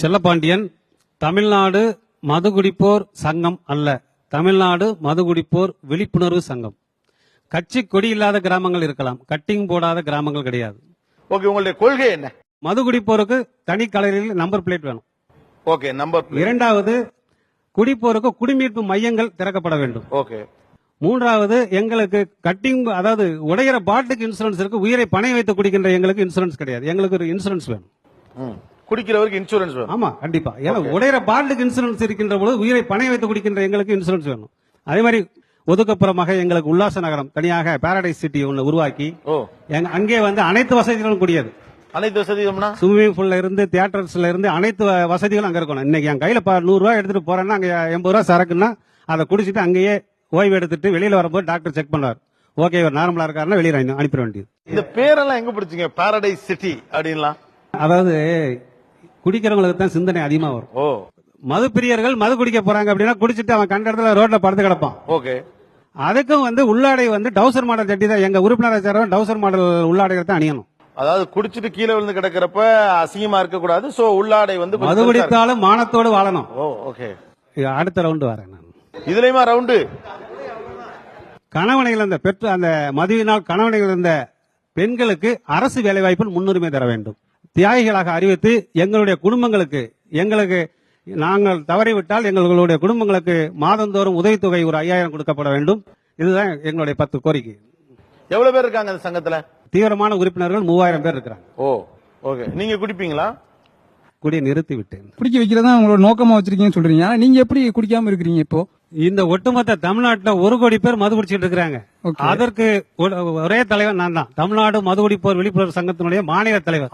செல்லப்பாண்டியன் தமிழ்நாடு மதுகுடிப்போர் சங்கம் அல்ல. தமிழ்நாடு மதுகுடிப்போர் விழிப்புணர்வு சங்கம். கட்சி கொடி இல்லாத கிராமங்கள் இருக்கலாம். கட்டிங் போடாத கிராமங்கள் கிடையாது. ஓகே உங்களுடைய கொள்கை என்ன? மதுகுடிப்போருக்கு தனி கலரில் நம்பர் பிளேட் வேணும். ஓகே நம்பர் இரண்டாவது குடிப்போருக்கு குடிமீட்பு மையங்கள் திறக்கப்பட வேண்டும். ஓகே. மூன்றாவது எங்களுக்கு கட்டிங் அதாவது உடையிற பாட்டுக்கு இன்சூரன்ஸ் இருக்கு உயிரை பணை வைத்து குடிக்கின்ற எங்களுக்கு இன்சூரன்ஸ் கிடையாது. எங்களுக்கு ஒரு இன்சூரன்ஸ் வேணும். குடிக்கிறவருக்கு இன்சூரன்ஸ் வேணும். ஆமா. கண்டிப்பா. ஏன்னா உடையிற பாட்டுக்கு இன்சூரன்ஸ் இருக்கின்ற பொழுது உயிரை பணை வைத்து குடிக்கின்ற எங்களுக்கு இன்சூரன்ஸ் வேணும். அதே மாதிரி ஒதுக்கப்புறமாக எங்களுக்கு உல்லாச நகரம் தனியாக பாரடைஸ் சிட்டி ஒன்று உருவாக்கி அங்கே வந்து அனைத்து வசதிகளும் கூடியது. அனைத்து வசதியும்னா ஸ்விம்மிங் பூல்ல இருந்து தியேட்டர்ஸ்ல இருந்து அனைத்து வசதிகளும் அங்க இருக்கணும். இன்னைக்கு என் கையில நூறு ரூபாய் எடுத்துட்டு போறேன்னா அங்க எண்பது ரூபாய் சரக்குன்னா அதை குடிச்சிட்டு அங்கேயே ஓய்வு எடுத்துட்டு வெளியில வரும்போது டாக்டர் செக் பண்ணுவார். ஓகே இவர் நார்மலா இருக்காருன்னா வெளியில அனு- அனுப்பிட வேண்டியது. இந்த பேரெல்லாம் எங்க பிடிச்சீங்க? பாரடைஸ் சிட்டி அப்படின்லாம். அதாவது குடிக்கிறவங்களுக்கு தான் சிந்தனை அதிகமா வரும். ஓ. மது பிரியர்கள் மது குடிக்க போறாங்க அப்படின்னா குடிச்சிட்டு அவன் கண்ட இடத்துல ரோட்ல படுத்து கிடப்பான். ஓகே. அதுக்கும் வந்து உள்ளாடை வந்து டவுசர் மாடல் சட்டி தான் எங்க உறுப்பினரை சேர்றவன் டவுசர் மாடல் உள்ளாடைகளை தான் அணியணும். அதாவது குடிச்சிட்டு கீழே விழுந்து கிடக்கிறப்ப அசிங்கமா இருக்க கூடாது. சோ உள்ளாடை வந்து மது. குடித்தாலும் மானத்தோடு வாழணும். ஓ ஓகே. அடுத்த ரவுண்டு வரேன் நான். இதுலயுமா ரவுண்டு கணவனை இழந்த பெற்று அந்த மதுவினால் கணவனை இழந்த பெண்களுக்கு அரசு வேலைவாய்ப்பில் முன்னுரிமை தர வேண்டும். தியாகிகளாக அறிவித்து எங்களுடைய குடும்பங்களுக்கு எங்களுக்கு நாங்கள் தவறிவிட்டால் எங்களுடைய குடும்பங்களுக்கு மாதந்தோறும் உதவித்தொகை ஒரு ஐயாயிரம் கொடுக்கப்பட வேண்டும். இதுதான் எங்களுடைய பத்து கோரிக்கை. எவ்வளவு பேர் இருக்காங்க அந்த சங்கத்துல? தீவிரமான உறுப்பினர்கள் மூவாயிரம் பேர் இருக்கிறாங்க. Oh okay. நீங்க குடிப்பீங்களா? குடியை நிறுத்தி விட்டேன் குடிக்க வைக்கிறதா உங்களோட நோக்கமா வச்சிருக்கீங்கன்னு சொல்றீங்க. ஆனா நீங்க எப்படி குடிக்காம இருக்கிறீங்க இப்போ? இந்த ஒட்டுமொத்த தமிழ்நாட்டுல ஒரு கோடி பேர் மது குடிச்சிட்டு இருக்கிறாங்க. Okay. அதற்கு ஒரு- ஒரே தலைவர் நான் தான். தமிழ்நாடு மது குடிப்போர் விழிப்புணர்வு சங்கத்தினுடைய மாநில தலைவர்.